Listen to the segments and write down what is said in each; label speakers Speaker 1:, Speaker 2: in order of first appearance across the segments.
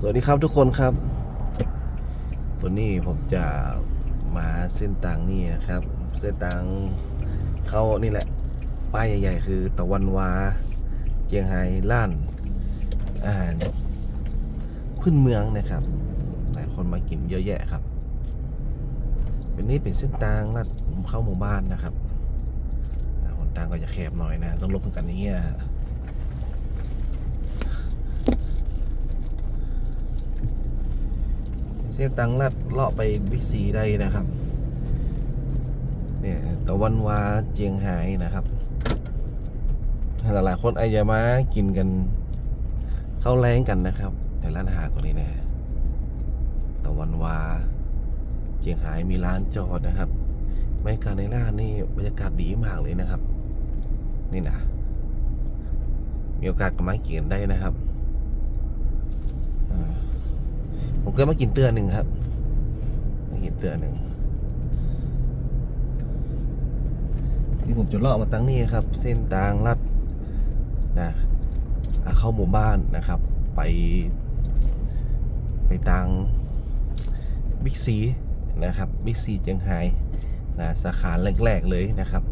Speaker 1: สวัสดีครับทุกคนครับ วันนี้ผมจะมาเส้นทางนี่นะครับ เส้นทางเข้านี่แหละ ป้ายใหญ่ๆ คือตะวันวา เจียงไฮ้ล้านอาหารพื้นเมืองนะครับ หลายคนมากินเยอะแยะครับ เป็นนี่เป็นเส้นทางลัดเข้าหมู่บ้านนะครับหนทางก็จะแคบหน่อยนะ ต้องลบกันอย่างเงี้ย เส้นตังลัดเลาะไปบิ๊กซีได้นะครับ เนี่ยตะวันวาเจียงไฮ้นะครับหลายๆคนอาจจะมากินกันเข้าแรงกันนะครับในร้านอาหารตรงนี้นะตะวันวาเจียงไฮ้มีร้านจอดนะครับบรรยากาศในร้านนี่บรรยากาศดีมากเลยนะครับ นี่นะมีโอกาสก็มากินได้นะครับอ่า ผมเคยมากินเตือนหนึ่งครับมากินเตือนหนึ่งที่ผมจะเลาะมาตั้งนี่ครับ เส้นทางลัดนะเข้าหมู่บ้านนะครับ ไป ไปทางบิ๊กซีนะครับบิ๊กซีเจียงไฮ้นะสาขาแรก ๆ เลยนะครับ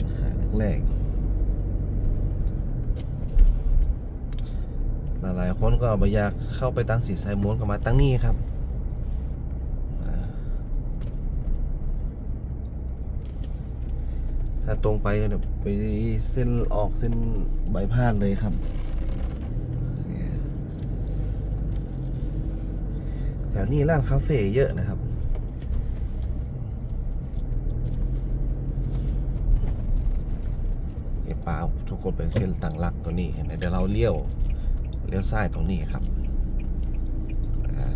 Speaker 1: สาขาแรกๆ หลายคนก็บอยากเข้าไปตั้งสีไซม้วนก็มาตั้งนี่ครับถ้าตรงไปเดี๋ยวไปเส้นออกเส้นใบพาดเลยครับแถวนี้ร้านคาเฟ่เยอะนะครับเป่าทุกคนเป็นเส้นต่างลักตัวนี้เห็นไหมเดี๋ยวเราเลี้ยว เลี้ยวซ้ายตรงนี้ครับอ่า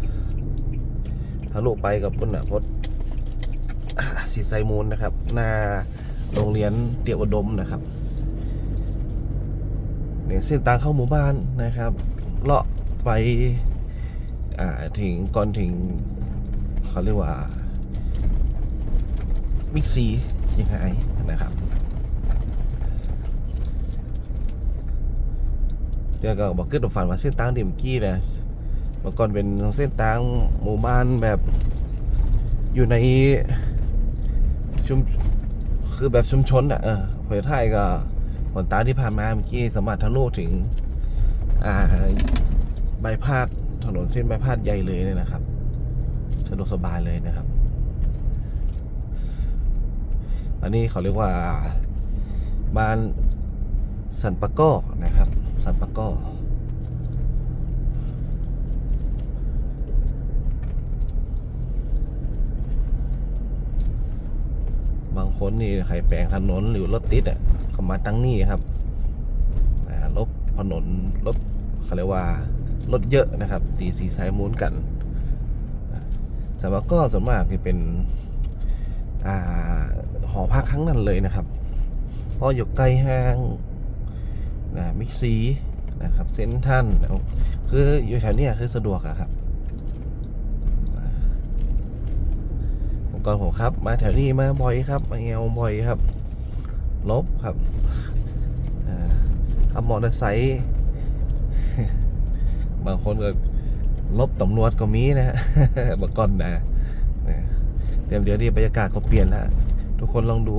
Speaker 1: ทะลุไปกับพุ่นอะพดสีไซมูลนะครับ หน้าโรงเรียนเตียวดมนะครับเนี่ยเส้นทางเข้าหมู่บ้านนะครับ เลาะไปถึงก่อนถึงเขาเรียกว่าบิ๊กซียังไงนะครับ เดี๋ยวก็บอกขึ้นฝันว่าเส้นทางที่เมื่อกี้นะเมื่อก่อนเป็นเส้นทางหมู่บ้านแบบอยู่ในชุมคือแบบชุมชนอะเออเผยไทยก็ผลตางที่ผ่านมาเมื่อกี้สามารถทะลุถึง อ่าใบพาดถนนเส้นใบพาดใหญ่เลยเนี่ยนะครับสะดวกสบายเลยนะครับ อันนี้เขาเรียกว่าบ้านสันปะก้อนะครับ สันปะก้อบางคนนี่ใครแปลงถนนหรือรถติดอะเขามาตั้งนี่ครับรถถนนรถเขาเรียกว่ารถเยอะนะครับ ตีสีสายมูนกันสันปะก้อส่วนมากจะเป็นอ่าหอพักครั้งนั้นเลยนะครับเพราะอยู่ใกล้ห้าง นะมิกซีนะครับเซนทันคืออยู่แถวนี้คือสะดวกอะครับผมก่อนผมครับ มาแถวนี้มาบ่อยครับ มาเอวบ่อยครับ ลบครับขับมอเตอร์ไซค์บางคนก็ลบตำรวจก็มีนะฮะเมื่อก่อนนะเดี๋ยวเดี๋ยวนี้บรรยากาศก็เปลี่ยนแล้วทุกคนลองดู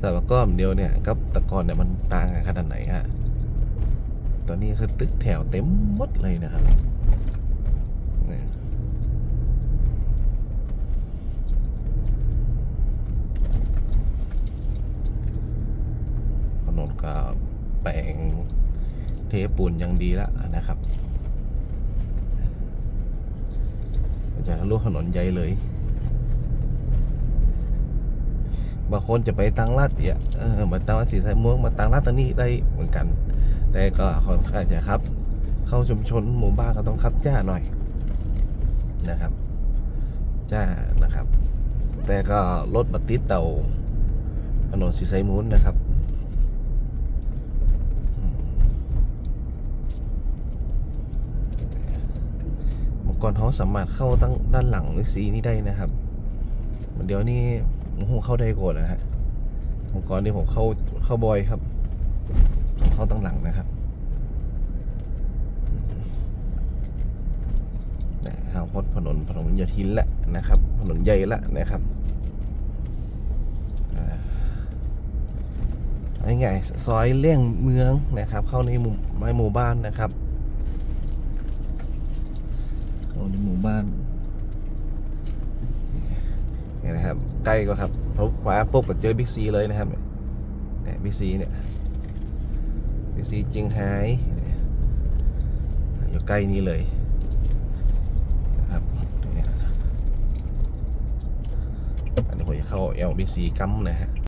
Speaker 1: สาวก้อมเดียวเนี่ยกับตะกอนเนี่ยมันต่างกันขนาดไหนฮะ ตอนนี้คือตึกแถวเต็มหมดเลยนะครับถนนก็แปลงเทปูนย่างดีแล้วนะครับจะทะลุถนนใหญ่เลย บางคนจะไปตังลาดเนี่ยเอมาตังลาดสีสายม่วงมาตังลาดตรงนี้ได้เหมือนกัน แต่ก็ค่อนข้างจะครับ เข้าชุมชนหมู่บ้านก็ต้องขับจ้าหน่อยนะครับ จ้านะครับ แต่ก็รถบัติดเต่าถนนสีไซมูนนะครับมเมื่อก่อนเขาสามารถเข้าตั้งด้านหลังหรือสีนี้ได้นะครับเดี๋ยวนี้ผมเข้าได้ก่อนนะฮะเมื่อก่อนนี่ผมเข้าเข้าบอยครับ เข้าตั้งหลังนะครับนะทางพดถนนถนนยาทินละนะครับ ถนนใหญ่ละนะครับอ่าง่ายๆซอยเลี่ยงเมืองนะครับ เข้าในหมู่ในหมู่บ้านนะครับเข้าในหมู่บ้านนี่นะครับ ใกล้ก็ครับพบขวาปุ๊บก็เจอบิ๊กซีเลยนะครับเนี่ยบิ๊กซีเนี่ย บิ๊กซีจิงไฮ้เนี่ยอยู่ใกล้นี้เลยนะครับอันนี้ผมจะเข้าเอลบีซีกัมนะฮะ